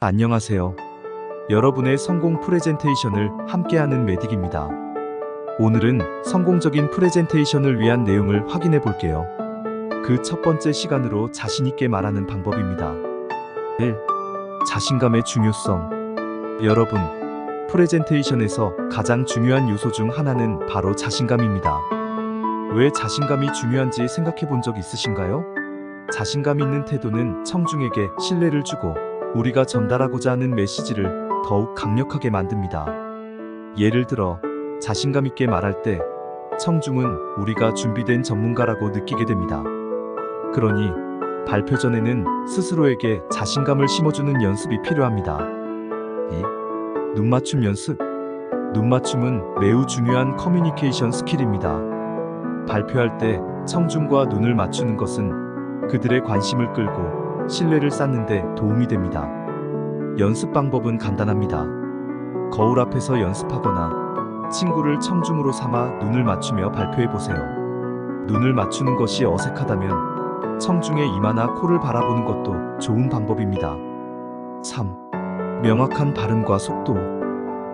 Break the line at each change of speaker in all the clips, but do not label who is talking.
안녕하세요. 여러분의 성공 프레젠테이션을 함께하는 메딕입니다. 오늘은 성공적인 프레젠테이션을 위한 내용을 확인해 볼게요. 그 첫 번째 시간으로 자신있게 말하는 방법입니다. 1. 자신감의 중요성. 여러분, 프레젠테이션에서 가장 중요한 요소 중 하나는 바로 자신감입니다. 왜 자신감이 중요한지 생각해 본 적 있으신가요? 자신감 있는 태도는 청중에게 신뢰를 주고 우리가 전달하고자 하는 메시지를 더욱 강력하게 만듭니다. 예를 들어, 자신감 있게 말할 때 청중은 우리가 준비된 전문가라고 느끼게 됩니다. 그러니 발표 전에는 스스로에게 자신감을 심어주는 연습이 필요합니다. 2. 눈맞춤 연습. 눈맞춤은 매우 중요한 커뮤니케이션 스킬입니다. 발표할 때 청중과 눈을 맞추는 것은 그들의 관심을 끌고 신뢰를 쌓는데 도움이 됩니다. 연습 방법은 간단합니다. 거울 앞에서 연습하거나 친구를 청중으로 삼아 눈을 맞추며 발표해 보세요. 눈을 맞추는 것이 어색하다면 청중의 이마나 코를 바라보는 것도 좋은 방법입니다. 3. 명확한 발음과 속도.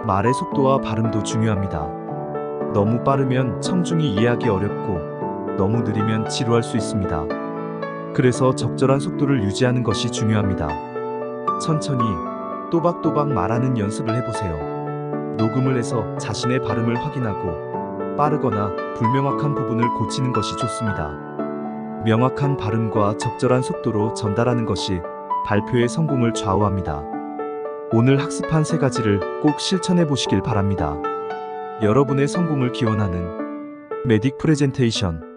말의 속도와 발음도 중요합니다. 너무 빠르면 청중이 이해하기 어렵고 너무 느리면 지루할 수 있습니다. 그래서 적절한 속도를 유지하는 것이 중요합니다. 천천히 또박또박 말하는 연습을 해보세요. 녹음을 해서 자신의 발음을 확인하고 빠르거나 불명확한 부분을 고치는 것이 좋습니다. 명확한 발음과 적절한 속도로 전달하는 것이 발표의 성공을 좌우합니다. 오늘 학습한 세 가지를 꼭 실천해 보시길 바랍니다. 여러분의 성공을 기원하는 메딕 프레젠테이션